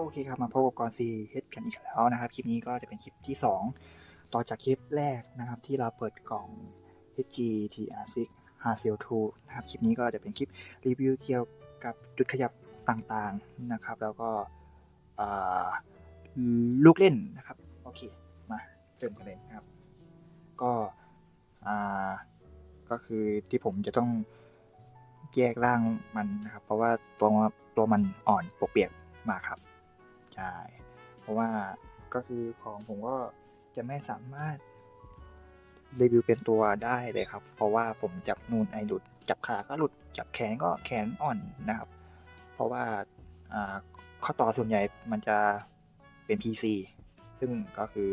โอเคครับ มาพบกับกรซีเฮดกันอีกแล้วนะครับ คลิปนี้ก็จะเป็นคลิปที่ 2 ต่อจากคลิปแรกนะครับ ที่เราเปิดกล่อง HG TR6 h a r s e l 2นะครับ คลิปนี้ก็จะเป็นคลิปรีวิวเกี่ยวกับจุดขยับต่างๆนะครับ แล้วก็ลูกเล่นนะครับ โอเค มาเริ่มกันเลยนะครับ ก็ก็คือที่ผมจะต้องแยกร่างมันนะครับ เพราะว่าตัวตัวมันอ่อนปกเปียกมาครับ ช่เพราะว่าก็คือของผมก็จะไม่สามารถรีวิวเป็นตัวได้เลยครับ เพราะว่าผมจับนูนไอหลุด จับขาก็หลุด จับแขนก็แขนอ่อนนะครับ เพราะว่าข้อต่อส่วนใหญ่มันจะเป็น PC ซึ่งก็คือ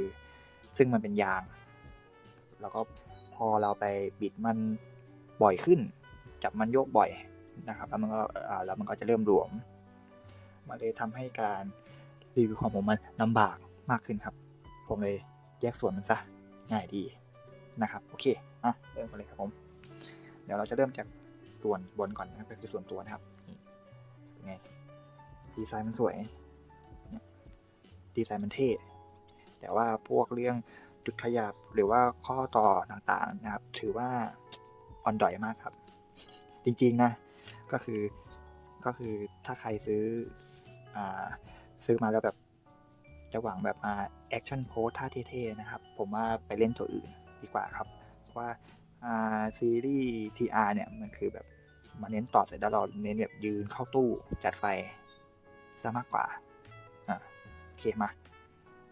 ซึ่งมันเป็นยาง แล้วก็พอเราไปบิดมันบ่อยขึ้น จับมันโยกบ่อยนะครับ แล้วมันก็แล้วมันก็จะเริ่มหลวม มันเลยทำให้การ รีวิวของผมมันลำบากมากขึ้นครับ ผมเลยแยกส่วนมันซะง่ายดีนะครับ โอเคอะเริ่มกันเลยครับผม เดี๋ยวเราจะเริ่มจากส่วนบนก่อนนะครับก็คือส่วนตัวนะครับนี่ไงดีไซน์มันสวยดีไซน์มันเท่แต่ว่าพวกเรื่องจุดขยับหรือว่าข้อต่อต่างๆนะครับ ถือว่าอ่อนดอยมากครับ จริงๆนะก็คือก็คือถ้าใครซื้ออา ซื้อมาแล้วแบบจะหวังแบบมาแอคชั่นโพสท่าเท่ๆนะครับ ผมว่าไปเล่นตัวอื่นดีกว่าครับ เพราะว่าซีรีส์ TR เนี่ย มันคือแบบมาเน้นต่อเสร็จแล้วเราเน้นแบบยืนเข้าตู้จัดไฟซะมากกว่าอ่าโอเคมา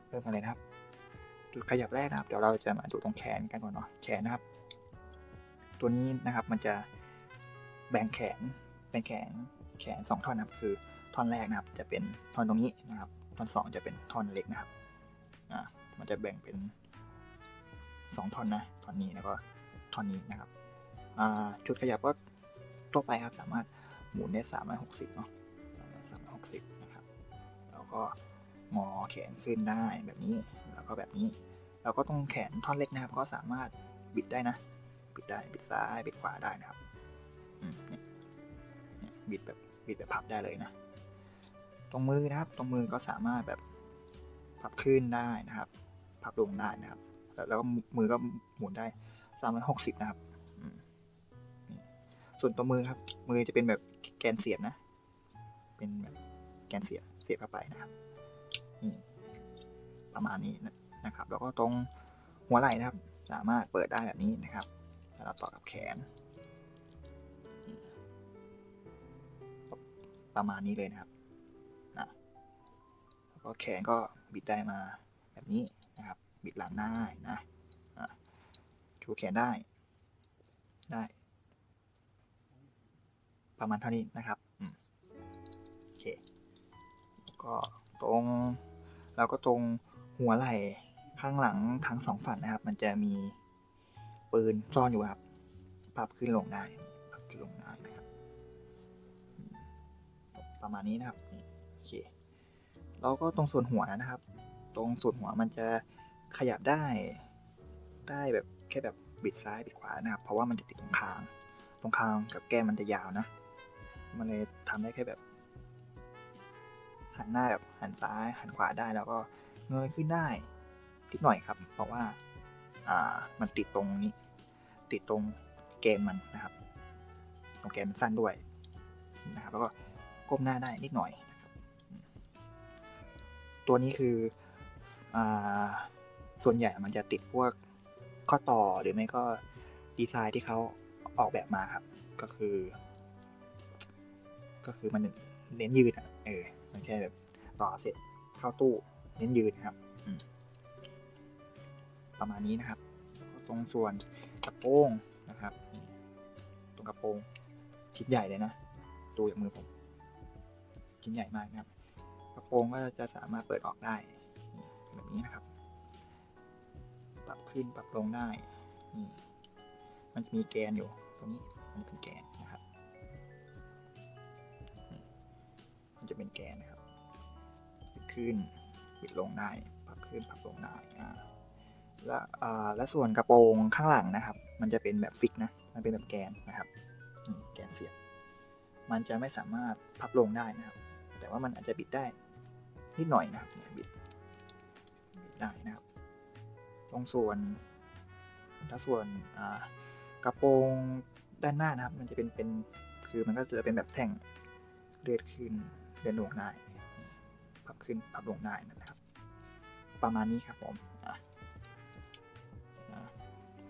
เริ่มกันเลยนะครับจุดขยับแรกนะครับ เดี๋ยวเราจะมาดูตรงแขนกันก่อนเนาะแขนนะครับ ตัวนี้นะครับมันจะแบ่งแขนเป็นแขนแขนสองท่อนนะครับคือ ท่อนแรกนะครับ จะเป็นท่อนตรงนี้นะครับ ท่อนสองจะเป็นท่อนเล็กนะครับ อ่า มันจะแบ่งเป็นสองท่อนนะ ท่อนนี้แล้วก็ท่อนนี้นะครับ อ่า จุดขยับก็ทั่วไปครับ สามารถหมุนได้สามร้อยหกสิบเนาะสามร้อยหกสิบนะครับ แล้วก็งอแขนขึ้นได้แบบนี้ แล้วก็แบบนี้ แล้วก็ตรงแขนท่อนเล็กนะครับ ก็สามารถบิดได้นะ บิดได้ บิดซ้าย บิดขวาได้นะครับ อืมเนี่ยเนี่ยบิดแบบบิดแบบพับได้เลยนะ ตรงมือนะครับ ตรงมือก็สามารถแบบพับขึ้นได้นะครับ พับลงได้นะครับ แล้วก็มือก็หมุนได้สามร้อยหกสิบนะครับส่วนตัวมือครับ มือจะเป็นแบบแกนเสียบนะ เป็นแบบแกนเสียบเสียบเข้าไปนะครับนี่ประมาณนี้นะครับ แล้วก็ตรงหัวไหล่นะครับ สามารถเปิดได้แบบนี้นะครับแล้วเราต่อกับแขน ประมาณนี้เลยนะครับ ก็แขนก็บิดได้มาแบบนี้นะครับ บิดหลังได้นะอะชูแขนได้ ได้ ประมาณเท่านี้นะครับโอเคก็ตรงแล้วก็ตรงหัวไหล่ข้างหลังทั้งสองฝั่งนะครับ มันจะมีปืนซ่อนอยู่ครับ ปรับขึ้นลงได้ ปรับขึ้นลงได้นะครับ ประมาณนี้นะครับ แล้วก็ตรงส่วนหัวนะครับ ตรงส่วนหัวมันจะขยับได้ได้แบบแค่แบบบิดซ้ายบิดขวานะครับ เพราะว่ามันจะติดตรงคาง ตรงคางกับแก้มมันจะยาวนะ มันเลยทำได้แค่แบบ หันหน้าแบบหันซ้ายหันขวาได้แล้วก็เงยขึ้นได้นิดหน่อยครับ เพราะว่าอ่ามันติดตรงนี้ ติดตรงแกนมันนะครับ ตรงแกนมันสั้นด้วยนะครับ แล้วก็ก้มหน้าได้นิดหน่อย ตัวนี้คืออส่วนใหญ่มันจะติดพวกข้อต่อหรือไม่ก็ดีไซน์ที่เขาออกแบบมาครับ ก็คือ ก็คือมันเน้นยืดอะเออมันแค่แบบต่อเสร็จเข้าตู้เน้นยืนะครับประมาณนี้นะครับ ตรงส่วนกระโปรงนะครับ ตรงกระโปรงชิ้นใหญ่เลยนะ ตัวอย่างมือผมชิ้นใหญ่มากนะครับ ปรงก็จะสามารถเปิดออกได้แบบนี้นะครับ ปรับขึ้นปรับลงได้นี่มันจะมีแกนอยู่ตรงนี้มันเป็นแกนนะครับ มันจะเป็นแกนนะครับบิดขึ้นบิดลงได้ ปรับขึ้นปรับลงได้อ่าและอ่าและส่วนกระโปรงข้างหลังนะครับ มันจะเป็นแบบฟิกนะมันเป็นแบบแกนนะครับแกนเสียบมันจะไม่สามารถพับลงได้นะครับ แต่ว่ามันอาจจะบิดได้ นิดหน่อยนะครับเนี่ยบิดได้นะครับตรงส่วนถ้าส่วนกระโปรงด้านหน้านะครับ มันจะเป็นเป็นคือมันก็จะเป็นแบบแท่งเลื่อนขึ้นเลื่อนลงได้พับขึ้นพับลงได้นะครับ ประมาณนี้ครับผม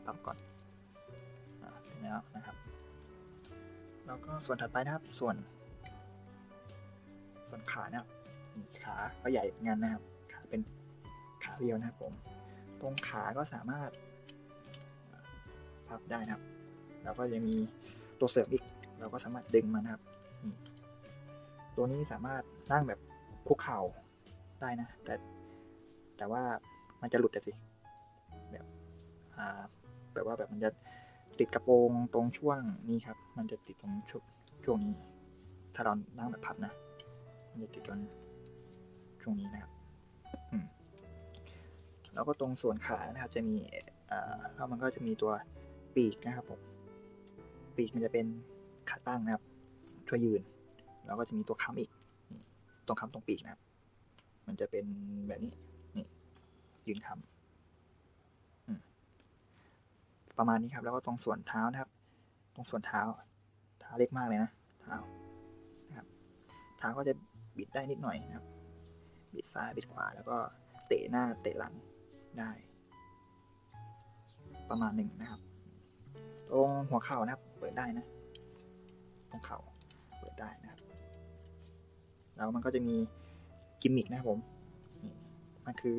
ปรับก่อนแล้วนะครับ แล้วก็ส่วนถัดไปนะครับส่วน ส่วนขานะครับนี่ ขาก็ใหญ่เหมือนกันนะครับ ขาเป็นขาเรียวนะครับผม ตรงขาก็สามารถพับได้นะครับ แล้วก็จะมีตัวเสริมอีก เราก็สามารถดึงมันนะครับ ตัวนี้สามารถนั่งแบบคุกเข่าได้นะ แต่แต่ว่ามันจะหลุดอะสิ แบบอ่าแบบว่าแบบมันจะติดกระโปรงตรงช่วงนี้ครับ มันจะติดตรงช่วงช่วงนี้ ถ้าเรานั่งแบบพับนะ มันจะติดตรง ช่วงนี้นะครับอืมแล้วก็ตรงส่วนขานะครับ จะมีอ่าแล้วมันก็จะมีตัวปีกนะครับผมปีกมันจะเป็นขาตั้งนะครับ ช่วยยืน แล้วก็จะมีตัวค้ำอีกนี่ตรงค้ำตรงปีกนะครับ มันจะเป็นแบบนี้นี่ยืนค้ำอืมประมาณนี้ครับ แล้วก็ตรงส่วนเท้านะครับ ตรงส่วนเท้าเท้าเล็กมากเลยนะเท้านะครับเท้าก็จะบิดได้นิดหน่อยนะครับ บิดซ้ายบิดขวา แล้วก็เตะหน้าเตะหลังได้ ประมาณหนึ่งนะครับ ตรงหัวเข่านะครับ เปิดได้นะตรงเข่าเปิดได้นะครับ แล้วมันก็จะมีกิมมิกนะครับผมนี่มันคือ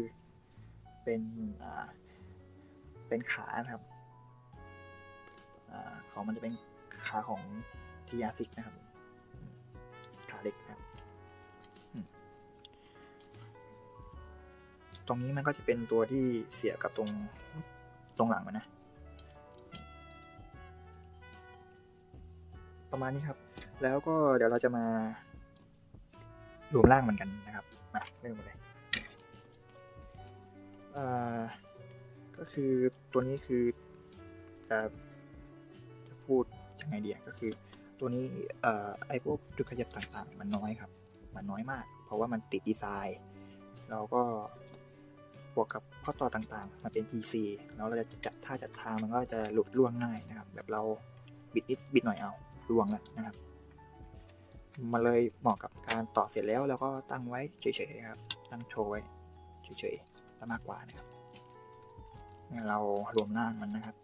เป็นอ่าเป็นขานะครับอของมันจะเป็นขาของทีอาซิกนะครับ ตรงนี้มันก็จะเป็นตัวที่เสียกับตรงตรงหลังมันนะ ประมาณนี้ครับ แล้วก็เดี๋ยวเราจะมารวมร่างมันกันนะครับมาเริ่มเลยอ่าก็คือตัวนี้คือจะจะพูดยังไงเดียก็คือ ตัวนี้เอ่อไอพวกจุดขยับต่างๆ มันน้อยครับ มันน้อยมาก เพราะว่ามันติดดีไซน์แล้วก็ บวกกับข้อต่อต่างๆมันเป็น PC แล้วเราจะจัดท่าจัดทางมันก็จะหลุดล่วงง่ายนะครับ แบบเราบิดนิดบิดหน่อยเอาล่วงแล้วนะครับ มันเลยเหมาะกับการต่อเสร็จแล้วแล้วก็ตั้งไว้เฉยๆครับ ตั้งโชว์ไว้เฉยๆจะมากกว่านะครับเรารวมร่างมันนะครับ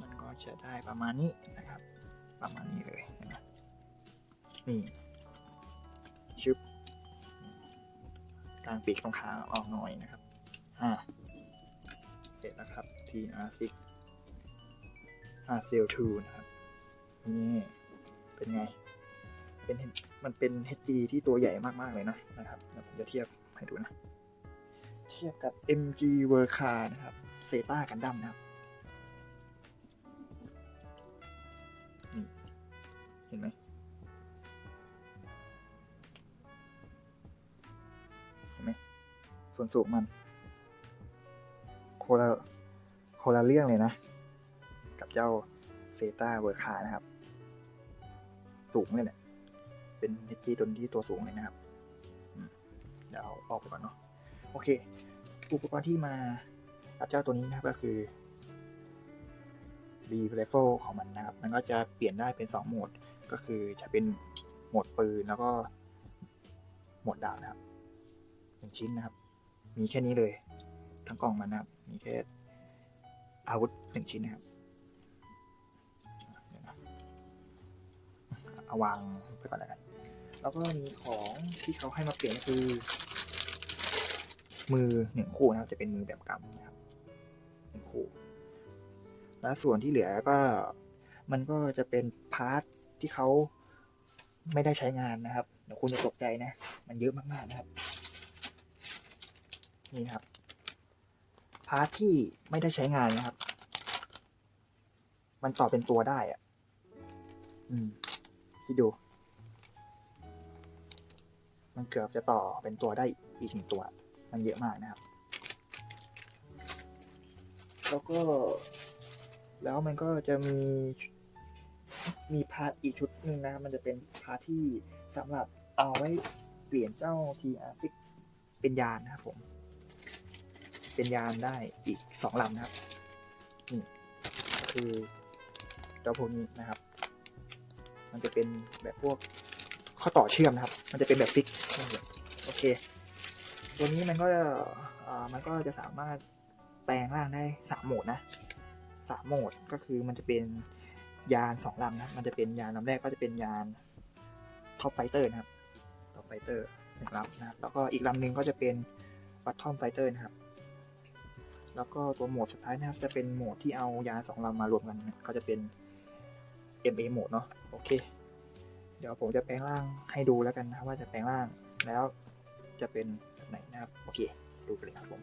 มันก็จะได้ประมาณนี้นะครับ ประมาณนี้เลยนะนี่ชึบ กลางปีกตรงขาออกหน่อยนะครับ อ่า เสร็จแล้วครับ TR6 r c l 2 นะครับ นี่ เป็นไง เป็นมันเป็น HD ที่ตัวใหญ่มาก ๆ เลยนะนะครับเดี๋ยวผมจะเทียบให้ดูนะ เทียบกับ MG v e r c a นะครับเซตากันดั้มนะครับ นี่ เห็นไหม ส่วนสูงมันโคละโคละเรื่องเลยนะ กับเจ้าเซตาเวอร์คานะครับ สูงเลยแหละเป็นเฮจีดนที่ตัวสูงเลยนะครับเดี๋ยวเอาออกไปก่อนเนาะโอเค อุปกรณ์ที่มากับเจ้าตัวนี้นะครับก็คือ B rifle ของมันนะครับ มันก็จะเปลี่ยนได้เป็น 2 โหมด ก็คือจะเป็นโหมดปืนแล้วก็โหมดดาบนะครับหนึ่งชิ้นนะครับ มีแค่นี้เลย ทั้งกล่องมันนะครับ มีแค่อาวุธหนึ่งชิ้นนะครับเอาวางไปก่อนแล้วกัน แล้วก็มีของที่เขาให้มาเปลี่ยนคือ มือหนึ่งคู่นะครับ จะเป็นมือแบบกำนะครับหนึ่งคู่ และส่วนที่เหลือก็มันก็จะเป็นพาร์ทที่เขาไม่ได้ใช้งานนะครับเดี๋ยวคุณจะตกใจนะ มันเยอะมากๆนะครับ นี่ครับ พาร์ทที่ไม่ได้ใช้งานนะครับ มันต่อเป็นตัวได้อะอืมคิดดู มันเกือบจะต่อเป็นตัวได้อีกหนึ่งตัว มันเยอะมากนะครับ แล้วก็ แล้วมันก็จะมี มีพาร์ทอีกชุดหนึ่งนะครับมันจะเป็นพาร์ทที่สำหรับเอาไว้เปลี่ยนเจ้า TR6 เป็นยานนะครับผม เป็นยานได้อีกสองลำนะครับนี่คือเจ้าพวกนี้นะครับ มันจะเป็นแบบพวกข้อต่อเชื่อมนะครับ มันจะเป็นแบบฟิกโอเค ตัวนี้มันก็มันก็จะสามารถแปลงร่างได้สามโหมดนะสามโหมดก็คือมันจะเป็นยานสองลำนะ มันจะเป็นยานลำแรกก็จะเป็นยานท็อปไฟเตอร์นะครับท็อปไฟเตอร์หนึ่งลำนะครับ แล้วก็อีกลำหนึ่งก็จะเป็นบัตทอมไฟเตอร์นะครับ แล้วก็ตัวโหมดสุดท้ายนะครับจะเป็นโหมดที่เอายาสองลำมารวมกันก็จะเป็น MA โหมดเนาะโอเค เดี๋ยวผมจะแปลงร่างให้ดูแล้วกันนะครับว่าจะแปลงร่างแล้วจะเป็นแบบไหนนะครับ โอเค ดูกันเลยครับผม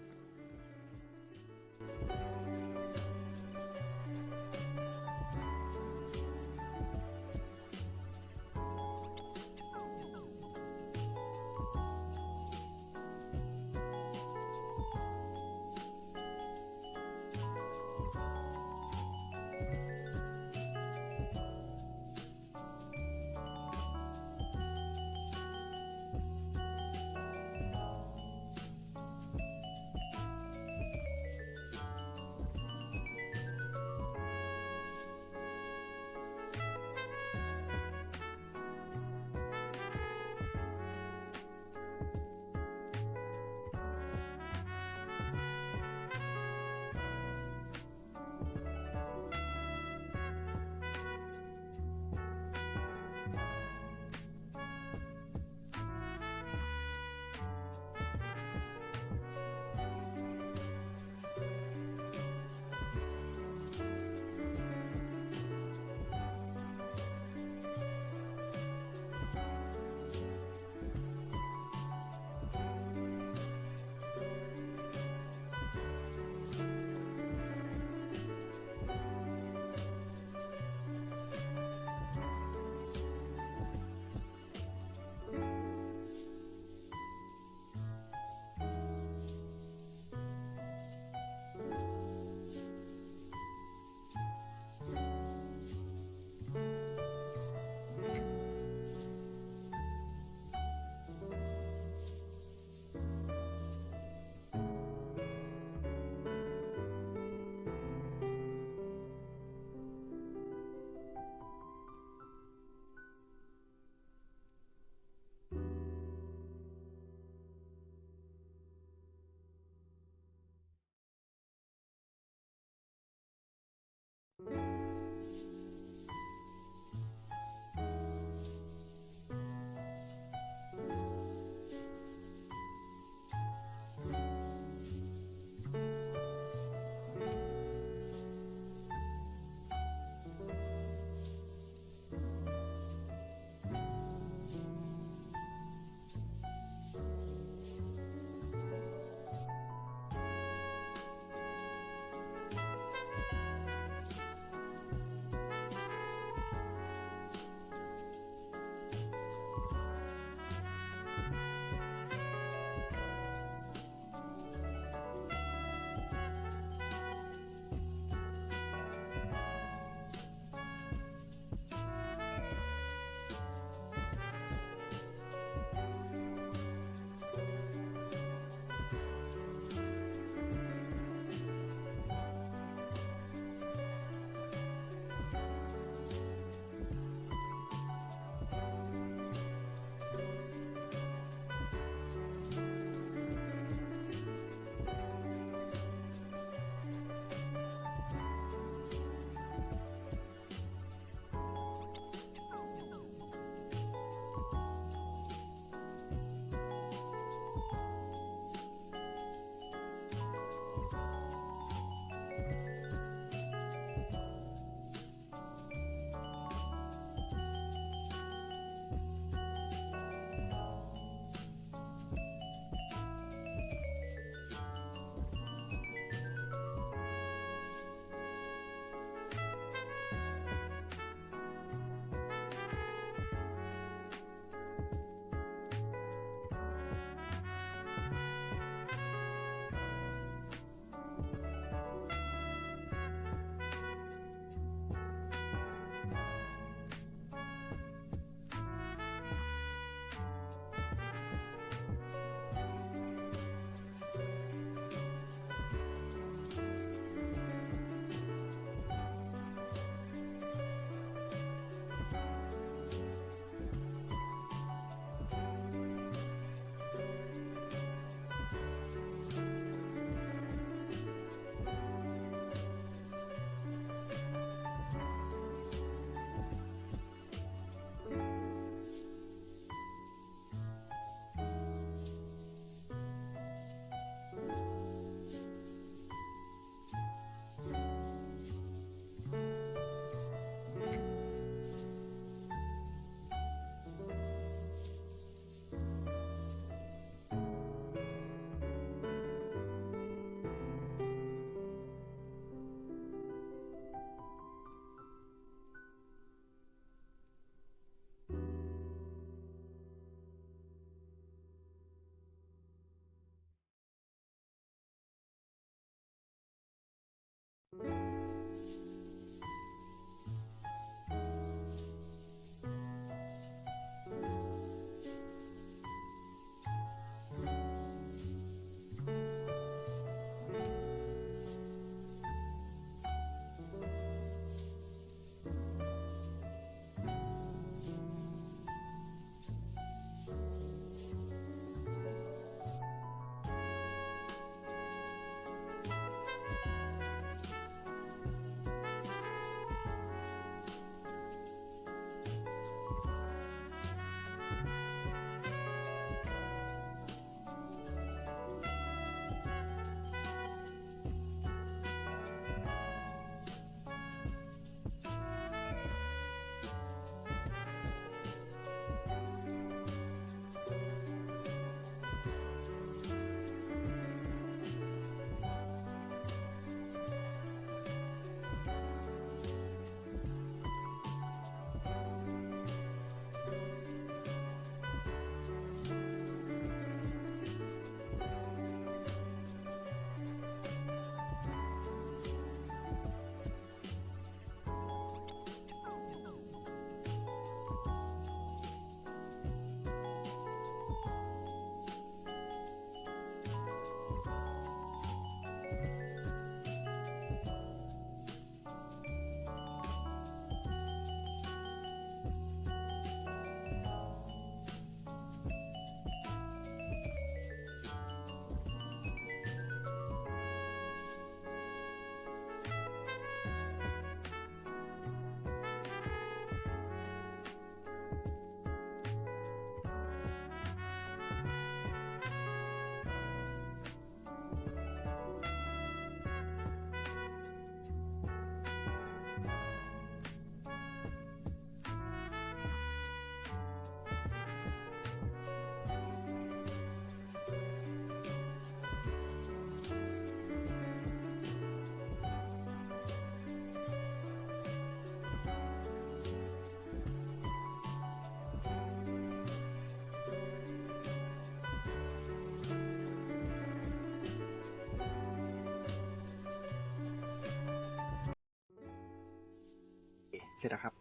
เสร็จแล้วครับ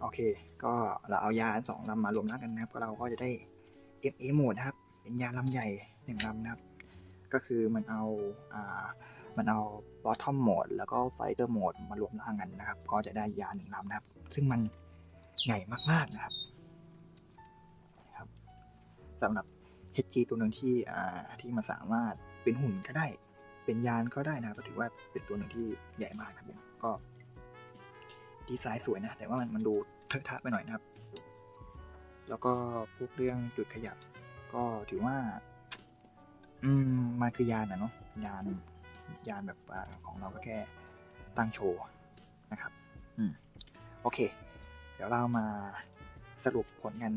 โอเค ก็เราเอายาสองลำมารวมร่างกันนะครับเราก็จะได้ FA โหมดนะครับ เป็นยาลำใหญ่หนึ่งลำนะครับ ก็คือมันเอาอ่ามันเอา bottom mode แล้วก็ fighter mode มารวมร่างกันนะครับ ก็จะได้ยาหนึ่งลำนะครับ ซึ่งมันใหญ่มากๆนะครับครับสำหรับ HG ตัวหนึ่งที่อ่าที่มันสามารถเป็นหุ่นก็ได้ เป็นยานก็ได้นะครับก็ถือว่าเป็นตัวหนึ่งที่ใหญ่มากครับผมก็ ดีไซน์สวยนะ แต่ว่ามันมันดูเทอะทะไปหน่อยนะครับ แล้วก็พวกเรื่องจุดขยับ ก็ถือว่า อืมมันคือยานนะเนาะยานยานแบบอของเราก็แค่ตั้งโชว์นะครับ อืมโอเค เดี๋ยวเรามาสรุปผลกัน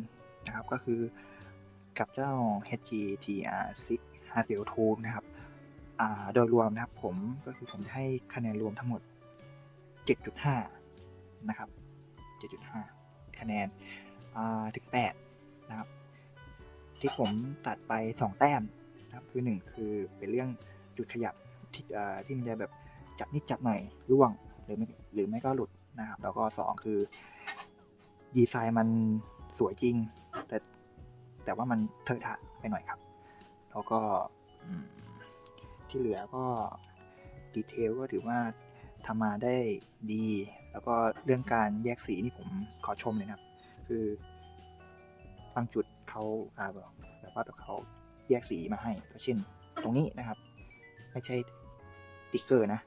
นะครับ ก็คือกับเจ้า HG TR 6 502 นะครับอ่าโดยรวมนะครับผมก็คือผมจะให้คะแนนรวมทั้งหมด 7.5 นะครับ 7.5 คะแนนถึง 8 นะครับ ที่ผมตัดไป 2 แต้มนะครับ คือ 1 คือเป็นเรื่องจุดขยับที่ที่มันจะแบบจับนิดจับหน่อยร่วงหรือไม่หรือไม่ก็หลุดนะครับ แล้วก็ 2 คือดีไซน์มันสวยจริง แต่แต่ว่ามันเถอะทะไปหน่อยครับ แล้วก็ที่เหลือก็ดีเทลก็ถือว่าทำมาได้ดี แล้วก็เรื่องการแยกสีนี่ผมขอชมเลยนะครับ คือบางจุดเขาอ่าแบบแบบว่าเขาแยกสีมาให้ก็เช่น ตรงนี้นะครับ ไม่ใช่ติ๊กเกอร์นะ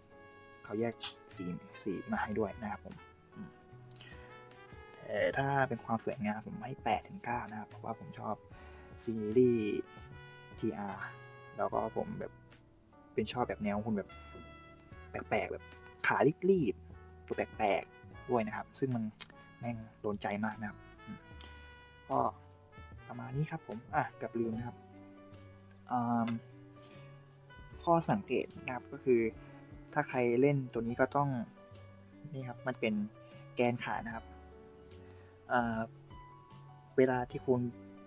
เขาแยกสีสีมาให้ด้วยนะครับผมแต่ถ้าเป็นความสวยงามผมให้8ถึง9นะครับ เพราะว่าผมชอบซีรีส์ TR แล้วก็ผมแบบเป็นชอบแบบแนวคุณแบบแปลกๆแบบขารีบๆ ตัวแปลกๆด้วยนะครับ ซึ่งมันแม่งโดนใจมากนะครับ ก็ประมาณนี้ครับผม อะเกับลืมนะครับ ข้อสังเกตนะครับก็คือ ถ้าใครเล่นตัวนี้ก็ต้องนี่ครับ มันเป็นแกนขานะครับ เวลาที่คุณ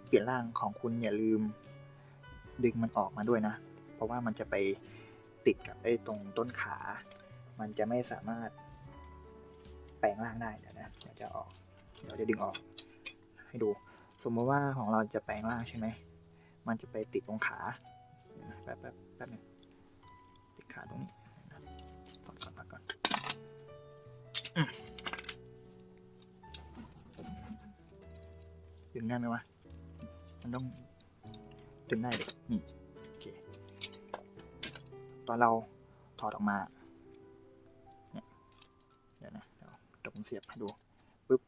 เปลี่ยนร่างของคุณอย่าลืมดึงมันออกมาด้วยนะ เพราะว่ามันจะไปติดกับไอ้ตรงต้นขา มันจะไม่สามารถ แปลงร่างได้เดี๋ยวนะเดี๋ยวจะออก เดี๋ยวจะดึงออก ให้ดู สมมติว่าของเราจะแปลงร่างใช่ไหม มันจะไปติดตรงขาแป๊บแป๊บแป๊บหนึงติดขาตรงนี้นะถอดก่อนถอดก่อนดึงได้ไหมวะ มันต้องดึงได้เลยนี่โอเค ตอนเราถอดออกมา เนี่ย เดี๋ยวนะ เดี๋ยวเดี๋ยวผมเสียบให้ดูปุ๊บ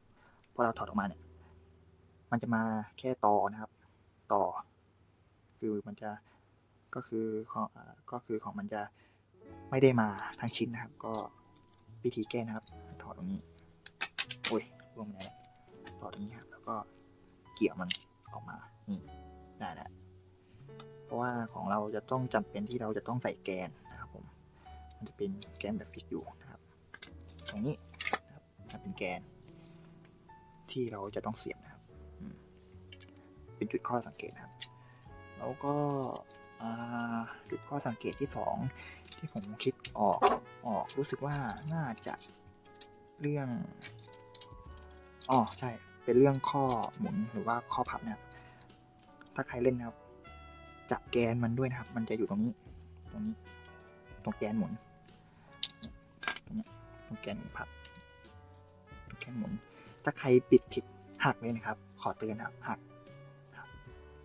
พอเราถอดออกมาเนี่ย มันจะมาแค่ต่อนะครับ ต่อ คือมันจะก็คือของก็คือของมันจะไม่ได้มาทั้งชิ้นนะครับ ก็วิธีแก้นะครับ ถอดตรงนี้โอ้ยลงไหนต่อตรงนี้ครับ แล้วก็เกี่ยวมันออกมานี่ได้แล้วเพราะว่าของเราจะต้องจำเป็นที่เราจะต้องใส่แกนนะครับผมมันจะเป็นแกนแบบฟิกอยู่นะครับ ตรงนี้ นะครับมันเป็นแกน ที่เราจะต้องเสียบนะครับ เป็นจุดข้อสังเกตนะครับ แล้วก็จุดข้อสังเกตที่สองที่ผมคิดออกออกรู้สึกว่าน่าจะเรื่องอ๋อใช่เป็นเรื่องข้อหมุนหรือว่าข้อพับนะครับถ้าใครเล่นนะครับจับแกนมันด้วยนะครับ มันจะอยู่ตรงนี้ ตรงนี้ ตรงแกนหมุนตรงนี้ตรงแกนหมุนพับ แกนหมุน ถ้าใครปิดผิดหักเลยนะครับ ขอเตือนนะครับหัก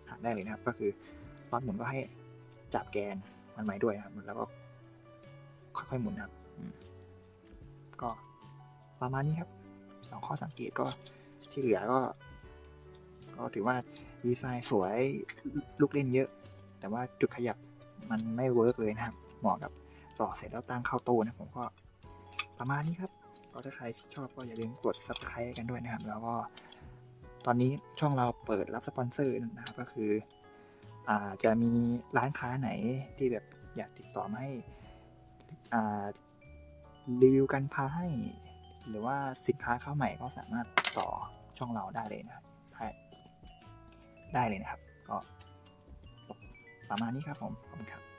หักได้เลยนะครับ ก็คือตอนหมุนก็ให้จับแกนมันไว้ด้วยนะครับ แล้วก็ค่อยๆหมุนนะครับ ก็ประมาณนี้ครับสองข้อสังเกตก็ที่เหลือก็ ก็ถือว่าดีไซน์สวยลูกเล่นเยอะ แต่ว่าจุดขยับมันไม่เวิร์กเลยนะครับ เหมาะกับต่อเสร็จแล้วตั้งเข้าตู้นะผมก็ประมาณนี้ครับ ก็ถ้าใครชอบก็อย่าลืมกด subscribe กันด้วยนะครับ แล้วก็ตอนนี้ช่องเราเปิดรับสปอนเซอร์นะครับก็คืออ่าจะมีร้านค้าไหนที่แบบอยากติดต่อมาให้อ่ารีวิวกันพาให้ หรือว่าสินค้าเข้าใหม่ก็สามารถต่อช่องเราได้เลยนะได้ได้เลยนะครับ ก็ประมาณนี้ครับผมขอบคุณครับ